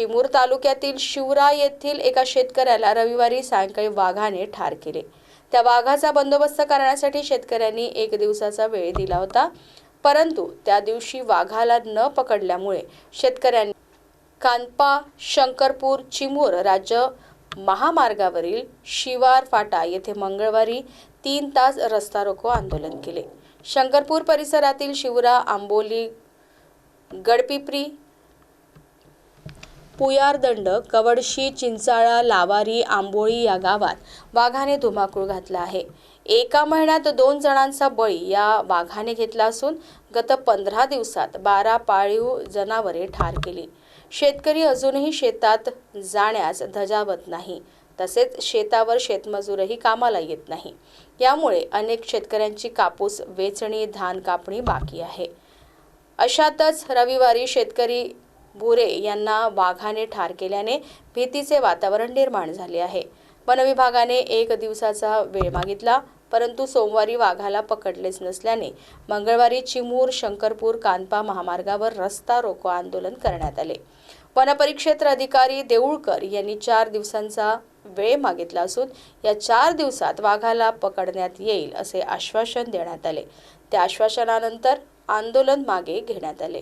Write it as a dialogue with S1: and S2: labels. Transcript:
S1: चिमूर तालुक्यातील शिवरा येथील एका शेतकऱ्याला रविवारी सायंकाळी वाघाने ठार केले. त्या वाघाचा बंदोबस्त करण्यासाठी शेतकऱ्यांनी एक दिवसाचा वेळ दिला होता. परंतु त्या दिवशी वाघाला न पकडल्यामुळे शेतकऱ्यांनी कानपा शंकरपूर चिमूर राज्य महामार्गावरील शिवार फाटा येथे मंगळवारी तीन तास रस्ता रोको आंदोलन केले. शंकरपूर परिसरातील शिवरा आंबोली गडपिपरी पुयारदंड कवडशी चिंचाळा लावारी आंबोळी या गावात वाघाने धुमाकूळ घातला आहे. एका महिन्यात दोन जणांचा बळी या वाघाने घेतला असून गत पंधरा दिवसात बारा पाळीव जनावरे ठार केली. शेतकरी अजूनही शेतात जाण्यास धजावत नाही. तसेच शेतावर शेतमजूरही कामाला येत नाही. यामुळे अनेक शेतकऱ्यांची कापूस वेचणी धान कापणी बाकी आहे. अशातच रविवारी शेतकरी बुरे यांना वाघाने ठार केल्याने भीतीचे वातावरण निर्माण झाले आहे. वनविभागाने एक दिवसाचा वेळ मागितला परंतु सोमवारी वाघाला पकडलेच नसल्याने मंगळवारी चिमूर शंकरपूर कानपा महामार्गावर रस्ता रोको आंदोलन करण्यात आले. वनपरिक्षेत्र अधिकारी देऊळकर यांनी चार दिवसांचा वेळ मागितला असून या चार दिवसात वाघाला पकडण्यात येईल असे आश्वासन देण्यात आले. त्या आश्वासनानंतर आंदोलन मागे घेण्यात आले.